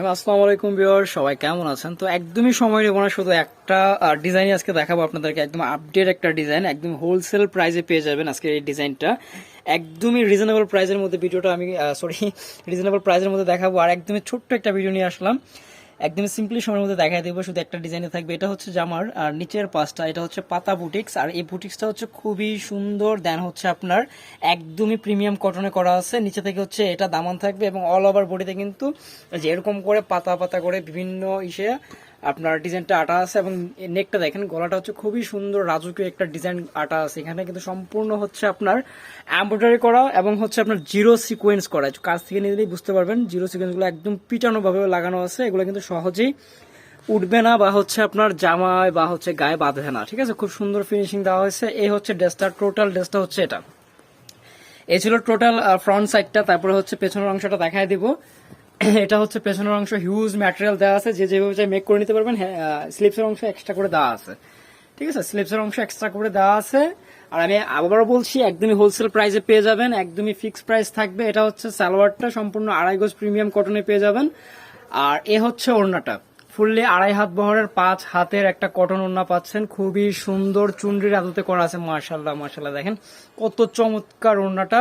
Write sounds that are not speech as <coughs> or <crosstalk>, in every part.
রহিম আসসালামু আলাইকুম ভিউয়ার সবাই কেমন আছেন? তো একদমই সময় নেব না, শুধু একটা ডিজাইন আজকে দেখাবো আপনাদেরকে, একদম আপডেট একটা ডিজাইন একদম হোলসেল প্রাইসে পেয়ে যাবেন আজকে এই ডিজাইনটা একদমই রিজনেবল প্রাইসের মধ্যে, ভিডিওটা আমি সরি রিজনেবল প্রাইসের মধ্যে দেখাবো, আর একদমই ছোট্ট একটা ভিডিও নিয়ে আসলাম। একদমই সিম্পলি সময়ের মধ্যে দেখা দেবো, শুধু একটা ডিজাইনে থাকবে। এটা হচ্ছে জামার আর নিচের পাশটা, এটা হচ্ছে পাতা বুটিক্স আর এই বুটিক্সটা হচ্ছে খুবই সুন্দর। দেন হচ্ছে আপনার একদমই প্রিমিয়াম কটনে করা আছে। নিচে থেকে হচ্ছে এটা দামান থাকবে এবং অল ওভার বডিতে কিন্তু যে এরকম করে পাতা পাতা করে বিভিন্ন ইসে আপনার ডিজাইনটা আটা আছে এবং নেকটা দেখেন, গলাটা হচ্ছে খুবই সুন্দর রাজকীয় একটা ডিজাইন আটা আছে। এখানে কিন্তু সম্পূর্ণ হচ্ছে আপনার এমব্রয়ডারি করা এবং হচ্ছে আপনার জিরো সিকোয়েন্স করা। কাজ থেকে নিলেই বুঝতে পারবেন জিরো সিকোয়েন্সগুলো একদম পিটানো ভাবে লাগানো আছে। এগুলো কিন্তু সহজেই উঠবে না বা হচ্ছে আপনার জামায় বা হচ্ছে গায়ে বাঁধবে না। ঠিক আছে? খুব সুন্দর ফিনিশিং দেওয়া হয়েছে। এই হচ্ছে ড্রেসটা টোটাল ড্রেসটা হচ্ছে এটা। এই ছিল টোটাল ফ্রন্ট সাইডটা তারপরে হচ্ছে পেছনের অংশটা দেখায় দিব। <coughs> এটা হচ্ছে পেছনের অংশ হিউজ ম্যাটেরিয়াল দেওয়া আছে, যে যেভাবে চাই মেক করে নিতে পারবেন হ্যাঁ স্লিপসের অংশ এক্সট্রা করে দেওয়া আছে। ঠিক আছে? স্লিপসের অংশ এক্সট্রা করে দেওয়া আছে। আর আমি আবারও বলছি, একদমই হোলসেল প্রাইসে পেয়ে যাবেন, একদমই ফিক্সড প্রাইস থাকবে। এটা হচ্ছে সালোয়ারটা সম্পূর্ণ আড়াই গজ প্রিমিয়াম কটনে পেয়ে যাবেন। আর এ হচ্ছে ওড়নাটা। ফুললি আড়াই হাত বহরের পাঁচ হাতের একটা কটন ওড়না পাচ্ছেন। খুবই সুন্দর চুনরির আদতে করা আছে মার্শাল্লাহ মার্শাল্লাহ দেখেন কত চমৎকার ওড়নাটা।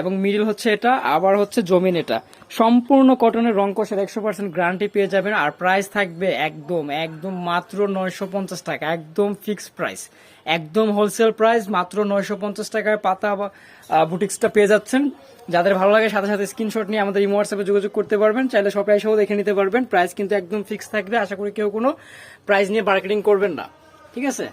এবং মিডিল হচ্ছে এটা, আবার হচ্ছে জমিন এটা। সম্পূর্ণ কটনের রং কষের একশো পার্সেন্ট গ্যারান্টি পেয়ে যাবেন, আর প্রাইস থাকবে একদম একদম মাত্র নয়শো পঞ্চাশ টাকা, একদম ফিক্সড প্রাইস একদম হোলসেল প্রাইস মাত্র নয়শো পঞ্চাশ টাকায় পাতা বুটিক্সটা পেয়ে যাচ্ছেন। যাদের ভালো লাগে সাথে সাথে স্ক্রিনশট নিয়ে আমাদের ইমো হোয়াটসঅ্যাপে যোগাযোগ করতে পারবেন, চাইলে শপে এসেও দেখে নিতে পারবেন। প্রাইস কিন্তু একদম ফিক্স থাকবে, আশা করি কেউ কোনো প্রাইস নিয়ে মার্কেটিং করবেন না। ঠিক আছে?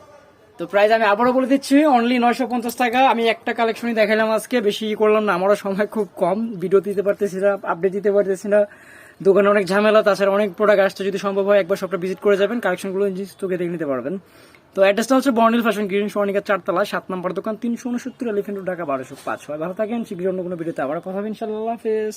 তো প্রাইস আমি আবারও বলে দিচ্ছি অনলি নয়শো পঞ্চাশ টাকা। আমি একটা কালেকশনই দেখালাম আজকে, বেশি করলাম না, আমারও সময় খুব কম। ভিডিও দিতে পারতেছি না আপডেট দিতে পারতেছি না। দোকানে অনেক ঝামেলা, তাছাড়া অনেক প্রোডাক্ট আসছে, যদি সম্ভব হয় একবার সবটা ভিজিট করে যাবেন কালেকশনগুলো তোকে দেখে নিতে পারবেন। তো অ্যাড্রেসটা হচ্ছে বর্নিল ফ্যাশন গ্রিন সোনিকা চারতলা, সাত নম্বর দোকান, তিনশো উনসত্তর এলিফেন্ট ঢাকা, বারোশো পাঁচ। হয় ভালো থাকেন শীঘ্রই অন্য কোনো ভিডিওতে আবার কথা হবে ইনশাল্লাহ হাফেজ।